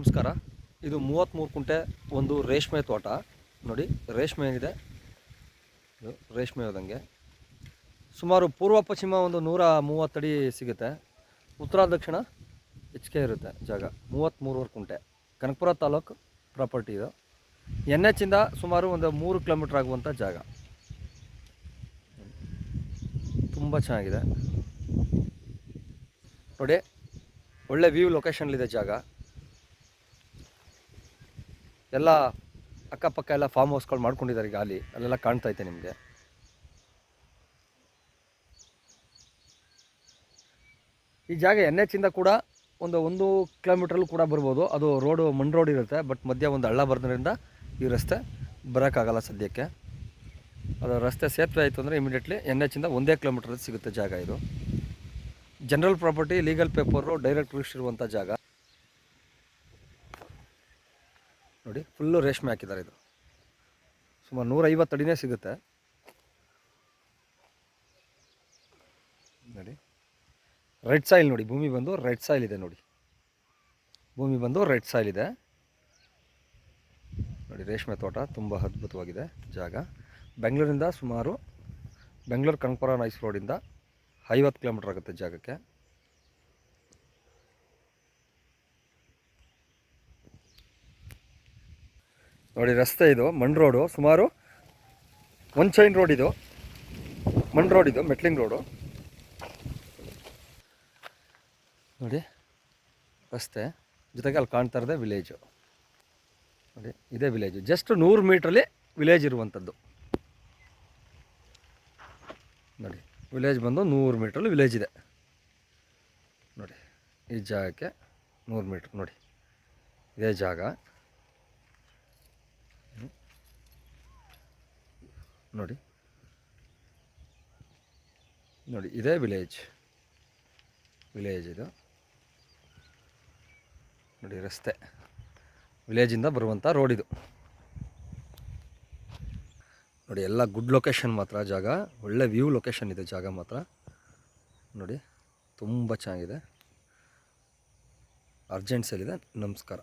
ನಮಸ್ಕಾರ. ಇದು ಮೂವತ್ತ್ಮೂರು ಕುಂಟೆ ಒಂದು ರೇಷ್ಮೆ ತೋಟ. ನೋಡಿ, ರೇಷ್ಮೆ ಏನಿದೆ? ಇದು ರೇಷ್ಮೆ ಹೋದಂಗೆ ಸುಮಾರು ಪೂರ್ವ ಪಶ್ಚಿಮ ಒಂದು ನೂರ ಮೂವತ್ತಡಿ ಸಿಗುತ್ತೆ. ಉತ್ತರ ದಕ್ಷಿಣ ಹೆಚ್ಚಿಗೆ ಇರುತ್ತೆ ಜಾಗ. ಮೂವತ್ತ್ಮೂರುವರೆ ಕುಂಟೆ. ಕನಕಪುರ ತಾಲೂಕು ಪ್ರಾಪರ್ಟಿ ಇದು. ಎನ್ ಎಚ್ಚಿಂದ ಸುಮಾರು ಒಂದು ಮೂರು ಕಿಲೋಮೀಟ್ರ್ ಆಗುವಂಥ ಜಾಗ. ತುಂಬ ಚೆನ್ನಾಗಿದೆ. ನೋಡಿ, ಒಳ್ಳೆ ವ್ಯೂ ಲೊಕೇಶನ್ಲಿದೆ ಜಾಗ. ಎಲ್ಲ ಅಕ್ಕಪಕ್ಕ ಎಲ್ಲ ಫಾರ್ಮ್ ಹೌಸ್ಗಳು ಮಾಡ್ಕೊಂಡಿದ್ದಾರೆ ಗಾಲಿ ಅಲ್ಲಿ. ಅಲ್ಲೆಲ್ಲ ಕಾಣ್ತಾ ಇದೆ ನಿಮಗೆ. ಈ ಜಾಗ ಎನ್ ಎಚ್ಚಿಂದ ಕೂಡ ಒಂದು ಒಂದು ಕಿಲೋಮೀಟ್ರಲ್ಲೂ ಕೂಡ ಬರ್ಬೋದು. ಅದು ರೋಡು ಮಣ್ಣು ರೋಡ್ ಇರುತ್ತೆ. ಬಟ್ ಮಧ್ಯ ಒಂದು ಹಳ್ಳ ಬರೋದ್ರಿಂದ ಈ ರಸ್ತೆ ಬರೋಕ್ಕಾಗಲ್ಲ ಸದ್ಯಕ್ಕೆ. ಅದು ರಸ್ತೆ ಸೇತುವೆ ಆಯಿತು ಅಂದರೆ ಇಮಿಡಿಯೇಟ್ಲಿ ಎನ್ ಎಚ್ಚಿಂದ ಒಂದೇ ಕಿಲೋಮೀಟ್ರಲ್ಲಿ ಸಿಗುತ್ತೆ ಜಾಗ ಇದು. General property legal paper direct register ಇರುವಂಥ ಜಾಗ. ನೋಡಿ ಫುಲ್ಲು ರೇಷ್ಮೆ ಹಾಕಿದ್ದಾರೆ ಇದು. ಸುಮಾರು ನೂರೈವತ್ತು ಅಡಿನೇ ಸಿಗುತ್ತೆ. ನೋಡಿ, ರೆಡ್ ಸಾಯಿಲ್ ನೋಡಿ, ಭೂಮಿ ಬಂದು ರೆಡ್ ಸಾಯಿಲ್ ಇದೆ ನೋಡಿ. ಭೂಮಿ ಬಂದು ರೆಡ್ ಸಾಯಿಲ್ ಇದೆ. ನೋಡಿ, ರೇಷ್ಮೆ ತೋಟ ತುಂಬ ಅದ್ಭುತವಾಗಿದೆ ಜಾಗ. ಬೆಂಗಳೂರಿಂದ ಸುಮಾರು ಬೆಂಗಳೂರು ಕನಕಪುರ ನೈಸ್ ರೋಡಿಂದ ಐವತ್ತು ಕಿಲೋಮೀಟ್ರ್ ಆಗುತ್ತೆ ಜಾಗಕ್ಕೆ. ನೋಡಿ, ರಸ್ತೆ ಇದು, ಮಣ್ ರೋಡು, ಸುಮಾರು ಒನ್ ಚೈನ್ ರೋಡ್ ಇದು. ಮಣ್ ರೋಡ್ ಇದು ಮೆಟ್ಲಿಂಗ್ ರೋಡು. ನೋಡಿ, ರಸ್ತೆ, ಜೊತೆಗೆ ಅಲ್ಲಿ ಕಾಣ್ತಾ ಇರೋದೇ ವಿಲೇಜು ನೋಡಿ, ಇದೇ ವಿಲೇಜು ಜಸ್ಟ್ ನೂರು ಮೀಟ್ರಲ್ಲಿ ವಿಲೇಜ್ ಇರುವಂಥದ್ದು. ನೋಡಿ ವಿಲೇಜ್ ಬಂದು ನೂರು ಮೀಟ್ರಲ್ಲಿ ವಿಲೇಜ್ ಇದೆ. ನೋಡಿ, ಈ ಜಾಗಕ್ಕೆ ನೂರು ಮೀಟ್ರ್, ನೋಡಿ, ಇದೇ ಜಾಗ. ನೋಡಿ. ನೋಡಿ, ಇದೇ ವಿಲೇಜ್ ವಿಲೇಜ್ ಇದು. ನೋಡಿ, ರಸ್ತೆ. ವಿಲೇಜಿಂದ ಬರುವಂಥ ರೋಡ್ ಇದು. ನೋಡಿ, ಎಲ್ಲ ಗುಡ್ ಲೊಕೇಶನ್ ಮಾತ್ರ, ಜಾಗ. ಒಳ್ಳೆ ವ್ಯೂ ಲೊಕೇಶನ್ ಇದೆ, ಜಾಗ ಮಾತ್ರ. ನೋಡಿ, ತುಂಬ ಚೆನ್ನಾಗಿದೆ. ಅರ್ಜೆಂಟ್ ಸೇಲ್ ಇದೆ. ನಮಸ್ಕಾರ.